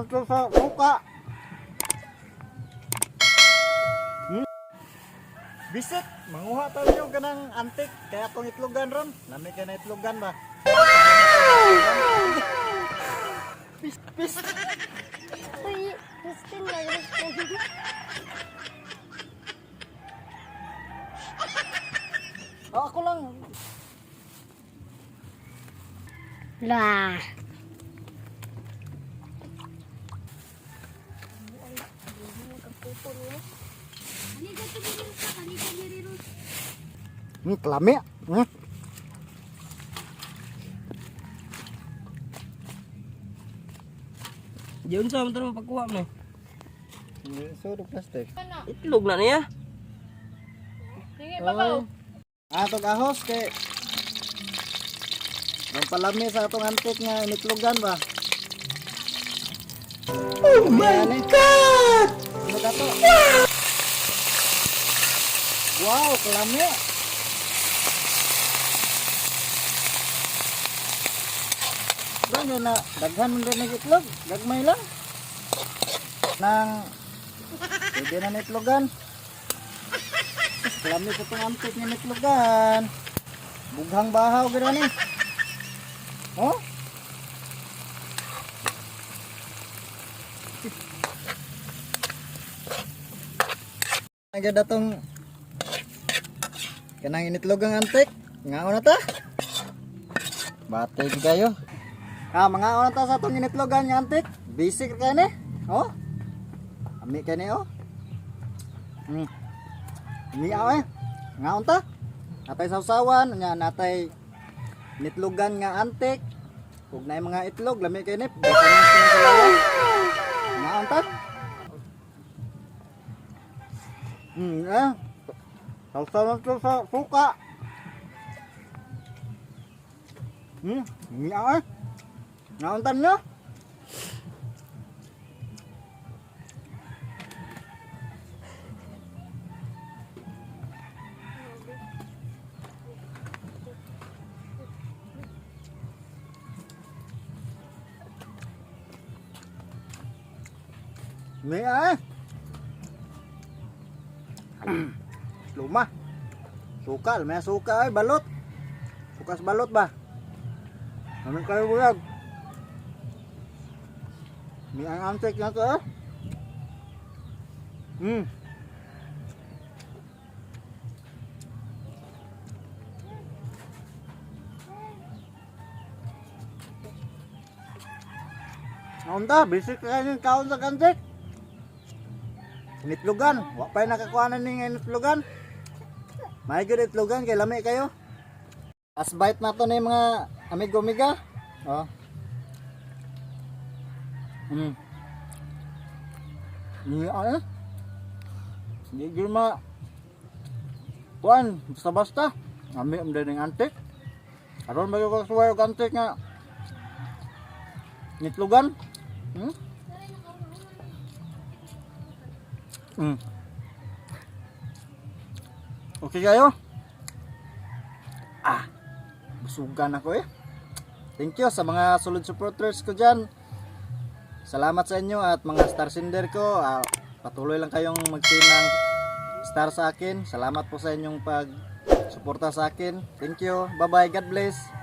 Ito sa suka. Hmm? Bisit, manguha tayo ganang antik kaya itong itlogan ron. Nami ka na itlogan ba? Pis, pis. Uy, Christine na Christine. Oh, ako lang. Lah. Hmm, kelami. Hmm. Diyon sa mo mo pagkuha mo. So, the plastic. Itlog na niya. Oh. Atog ahos kay Nang palami sa atong antik nga initlogan ba? Oh my god! To? Wow, kalami! Ano na, daghan mo ng itlog, gagmay lang. Nang, pwede na na itlogan. Kalami sa itong antik nga itlogan. Bughang bahaw gano'n ni. Oh? Agad atong kanang initlog ang antik. Ngaon na ta? Batay kayo. Ah, mga ona ta sa atong initlogan nga antik. Basic ka ni. Oh? Ami ka ni oh. Hmm. Ni eh. Ngaon ta? Natay sawsawan, nya natay nitlogan nga antik. Ug na mga itlog, lami kay ni. Ngaon Hmm, ah. Sawsawan to sa suka. Hmm, ni eh. Ngaon ta nyo? May ah. Luma. Sukal, may suka ay balot. Sukas balot ba? Namin kayo buyag. May ang antik na to ah. Hmm. Naunta, bisik ka yung kaon sa kantik. Nitlugan, wa pa nakakuha ni nga nitlugan. May good itlugan kay lami kayo. As bite na to ni mga amigo miga. Oh. Hmm. Ni ano? Di gyud ma Kuan, basta-basta. Ami am din ng antik. Aron ba yung kasuwayo antik nga nitlugan? Hmm? Hmm. Okay kayo? Ah, busugan ako eh. Thank you sa mga solid supporters ko dyan. Salamat sa inyo at mga star sender ko. Ah, patuloy lang kayong magsinang star sa akin. Salamat po sa inyong pag suporta sa akin. Thank you. Bye bye. God bless.